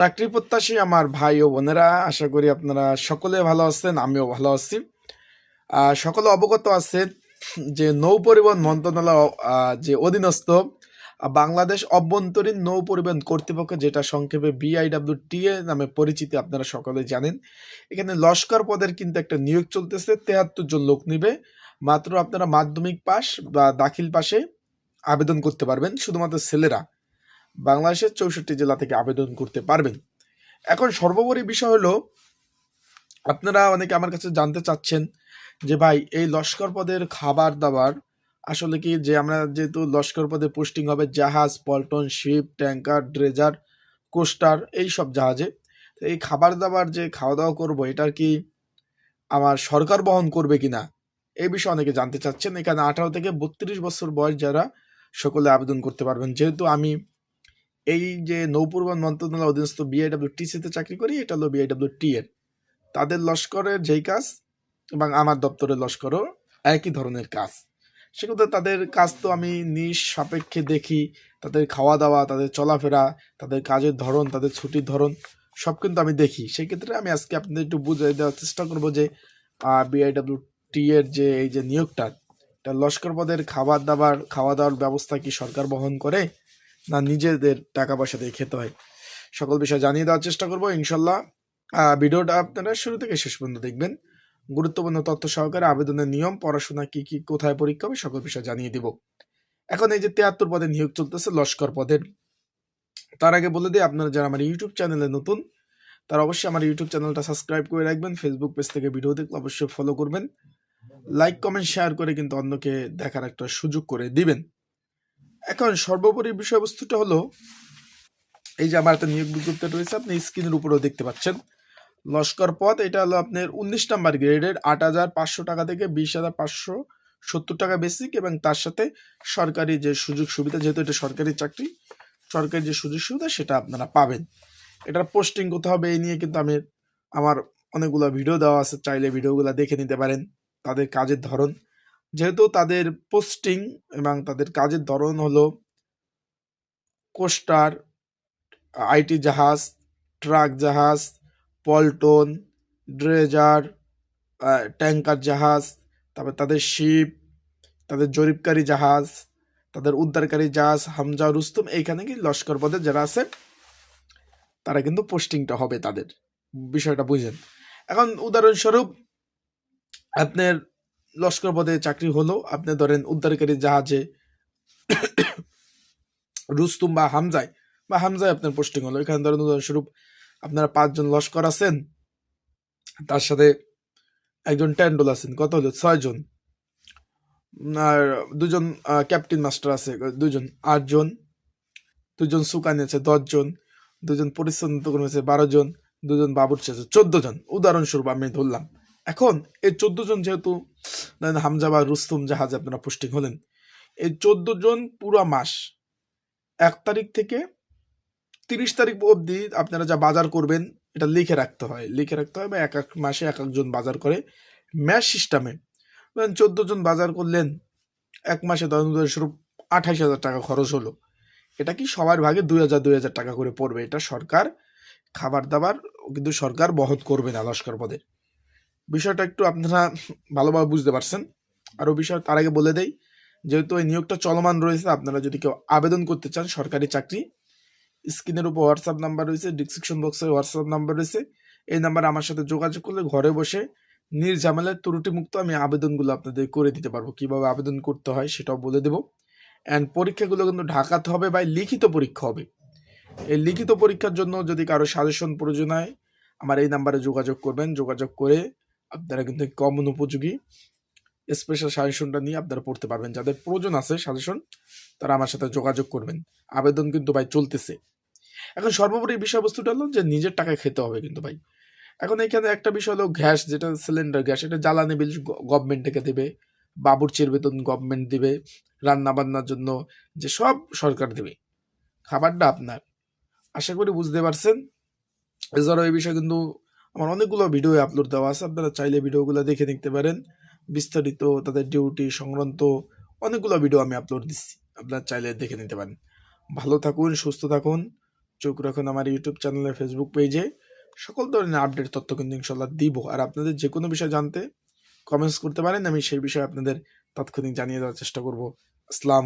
চাকরি প্রত্যাশী আমার ভাই ও বোনেরা, আশা করি আপনারা সকলে ভালো আছেন, আমিও ভালো আছি। সকলে অবগত আছেন যে নৌ পরিবহন মন্ত্রণালয় যে অধীনস্থ বাংলাদেশ অভ্যন্তরীণ নৌ পরিবহন কর্তৃপক্ষ, যেটা সংক্ষেপে বিআইডব্লিউ টিএ নামে পরিচিতি আপনারা সকলে জানেন, এখানে লস্কর পদের কিন্তু একটা নিয়োগ চলতেছে, তেহাত্তর জন লোক নিবে, মাত্র আপনারা মাধ্যমিক পাস বা দাখিল পাশে আবেদন করতে পারবেন, শুধুমাত্র ছেলেরা। বাংলাদেশের চৌষট্টি জেলা থেকে আবেদন করতে পারবেন। এখন সর্বোপরি বিষয় হলো, আপনারা অনেকে আমার কাছে জানতে চাচ্ছেন যে ভাই, এই লস্কর পদের খাবার দাবার আসলে কি যে আমরা যেহেতু লস্কর পদে পোস্টিং হবে জাহাজ, পল্টন, শিপ ট্যাঙ্কার ড্রেজার, কোস্টার, এই সব জাহাজে। এই খাবার দাবার যে খাওয়া দাওয়া করব এটার কি আমার সরকার বহন করবে কিনা? এই বিষয়ে অনেকে জানতে চাচ্ছেন। এখানে আঠারো থেকে বত্রিশ বছর বয়স যারা, সকলে আবেদন করতে পারবেন। যেহেতু আমি এই যে নৌপরিবহন মন্ত্রণালয় অধীনস্থ বিআইডব্লিউ টিসিতে চাকরি করি, এটা হলো বিআইডব্লিউ টি এর তাদের লস্করের যেই কাজ এবং আমার দপ্তরের লস্করও একই ধরনের কাজ। সেক্ষেত্রে তাদের কাজ তো আমি নিজ সাপেক্ষে দেখি, তাদের খাওয়া দাওয়া তাদের চলাফেরা, তাদের কাজের ধরন, তাদের ছুটির ধরন, সব কিন্তু আমি দেখি। সেক্ষেত্রে আমি আজকে আপনাদের একটু বুঝিয়ে দেওয়ার চেষ্টা করব যে বিআইডব্লিউ টি এর যে, এই যে নিয়োগটা, এটা লস্কর পদের খাবার দাবার খাওয়া দাওয়ার ব্যবস্থা কি সরকার বহন করে? না নিজেদের টাকা পয়সা দিয়ে খেতে হয়। সকল বিষয় জানিয়ে দেওয়ার চেষ্টা করব ইনশাল্লাহ ভিডিওটা আপনারা শুরু থেকে শেষ পর্যন্ত দেখবেন। গুরুত্বপূর্ণ তথ্য সহকারে আবেদনের নিয়ম, পড়াশোনা, কি কি, কোথায় পরীক্ষা হবে সকল বিষয় জানিয়ে দিব। এখন এই যে তিয়াত্তর পদে নিয়োগ চলতেছে লস্কর পদের তার আগে বলে দিই, আপনারা যারা আমার ইউটিউব চ্যানেলে নতুন, তারা অবশ্যই আমার ইউটিউব চ্যানেলটা সাবস্ক্রাইব করে রাখবেন। ফেসবুক পেজ থেকে ভিডিও দেখলে অবশ্যই ফলো করবেন। লাইক কমেন্ট শেয়ার করে কিন্তু অন্যকে দেখার একটা সুযোগ করে দিবেন। এখন সর্বোপরি বিষয়বস্তুটা হলো, এই যে আমার একটা নিয়োগ বিজ্ঞপ্তি রয়েছে, আপনি স্ক্রিনের উপরেও দেখতে পাচ্ছেন। লস্কর পদ এটা হলো আপনার উনিশ নাম্বার গ্রেডের আট হাজার পাঁচশো টাকা থেকে বিশ হাজার পাঁচশো সত্তর টাকা বেসিক এবং তার সাথে সরকারি যে সুযোগ সুবিধা, যেহেতু এটা সরকারি চাকরি, সরকারি যে সুযোগ সুবিধা সেটা আপনারা পাবেন। এটার পোস্টিং কোথাও হবে এই নিয়ে কিন্তু আমি আমার অনেকগুলো ভিডিও দেওয়া আছে, চাইলে ভিডিওগুলো দেখে নিতে পারেন, তাদের কাজের ধরন। যেহেতু তাদের পোস্টিং এবং তাদের কাজের ধরন হলো কোস্টার, আইটি জাহাজ, ট্রাক জাহাজ, পল্টন, ড্রেজার ট্যাঙ্কার জাহাজ, তারপর তাদের শিপ, তাদের জরিপকারী জাহাজ, তাদের উদ্ধারকারী জাহাজ, হামজা, রুস্তুম, এইখানে কি লস্কর পদে যারা আছে, তারা কিন্তু পোস্টিংটা হবে তাদের। বিষয়টা বুঝেন। এখন উদাহরণস্বরূপ আপনার লস্কর পদে চাকরি হলো। আপনি ধরেন উদ্ধারকারী জাহাজে রুস্তুম বা হামজায় বা হামজায় আপনার পোস্টিং হলো। এখানে ধরেন উদাহরণস্বরূপ আপনারা পাঁচজন লস্কর আছেন, তার সাথে একজন ট্যান্ডল আছেন। কত হলো? ছয়জন। আর দুজন ক্যাপ্টেন মাস্টার আছে, দুজন, আটজন। দুজন সুকানি আছে, দশজন। দুজন পরিচ্ছন্ন কর্মী আছে বারো জন দুজন বাবুর্চি আছে চোদ্দ জন উদাহরণস্বরূপ আমি ধরলাম। এখন এই চোদ্দ জন যেহেতু হামজা বা রুস্তুম জাহাজে আপনারা পোস্টিং হলেন, এই চোদ্দ জন পুরো মাস, এক তারিখ থেকে তিরিশ তারিখ অবধি আপনারা যা বাজার করবেন, এটা লিখে রাখতে হয়। লিখে রাখতে হয় বা এক এক মাসে এক একজন বাজার করে ম্যাচ সিস্টেমে ধরেন চোদ্দ জন বাজার করলেন, এক মাসে উদাহরণস্বরূপ আঠাশ হাজার টাকা খরচ হলো। এটা কি সবার ভাগে দুই হাজার দুই হাজার টাকা করে পড়বে? এটা সরকার খাবার দাবার, কিন্তু সরকার বহন করবে না লস্কর পদের বিষয়টা একটু আপনারা ভালোভাবে বুঝতে পারছেন। আরও বিষয় তার আগে বলে দেই, যেহেতু এই নিয়োগটা চলমান রয়েছে, আপনারা যদি কেউ আবেদন করতে চান, সরকারি চাকরি, স্ক্রিনের উপর হোয়াটসঅ্যাপ নাম্বার রয়েছে ডিসক্রিপশন বক্সে হোয়াটসঅ্যাপ নাম্বার রয়েছে। এই নাম্বারে আমার সাথে যোগাযোগ করলে ঘরে বসে নির্ঝামেলায় ত্রুটিমুক্ত আমি আবেদনগুলো আপনাদের করে দিতে পারব। কীভাবে আবেদন করতে হয় সেটাও বলে দেবো। অ্যান্ড পরীক্ষাগুলো কিন্তু ঢাকাতে হবে বা লিখিত পরীক্ষা হবে। এই লিখিত পরীক্ষার জন্য যদি কারও সাজেশন প্রয়োজন হয়, আমার এই নাম্বারে যোগাযোগ করবেন। যোগাযোগ করে আপনারা কিন্তু কমন উপযোগী স্পেশাল সাজেশনটা নিয়ে আপনারা পড়তে পারবেন। যাদের প্রয়োজন আছে সাজেশন তারা আমার সাথে যোগাযোগ করবেন। আবেদন কিন্তু ভাই চলতেছে। এখন সর্বোপরি বিষয়বস্তুটা হলো যে নিজের টাকায় খেতে হবে কিন্তু ভাই। এখন এখানে একটা বিষয় হলো গ্যাস, যেটা সিলিন্ডার গ্যাস, এটা জ্বালানি বিল গভর্নমেন্ট থেকে দেবে, বাবুর্চির বেতন গভর্নমেন্ট দিবে রান্না বান্নার জন্য যে সব সরকার দেবে। খাবারটা আপনার। আশা করি বুঝতে পারছেন। এছাড়াও এই বিষয়ে কিন্তু আমার অনেকগুলো ভিডিও আপলোড দেওয়া আছে, আপনারা চাইলে ভিডিওগুলো দেখে নিতে পারেন। বিস্তারিত তাদের ডিউটি সংক্রান্ত অনেকগুলো ভিডিও আমি আপলোড দিচ্ছি, আপনারা চাইলে দেখে নিতে পারেন। ভালো থাকুন, সুস্থ থাকুন, চোখ রাখুন আমার ইউটিউব চ্যানেলে ফেসবুক পেজে সকল ধরনের আপডেট তথ্য কিন্তু ইনশাল্লাহ দিব। আর আপনাদের যে কোনো বিষয় জানতে কমেন্টস করতে পারেন, আমি সেই বিষয়ে আপনাদের তাৎক্ষণিক জানিয়ে দেওয়ার চেষ্টা করব। আসসালাম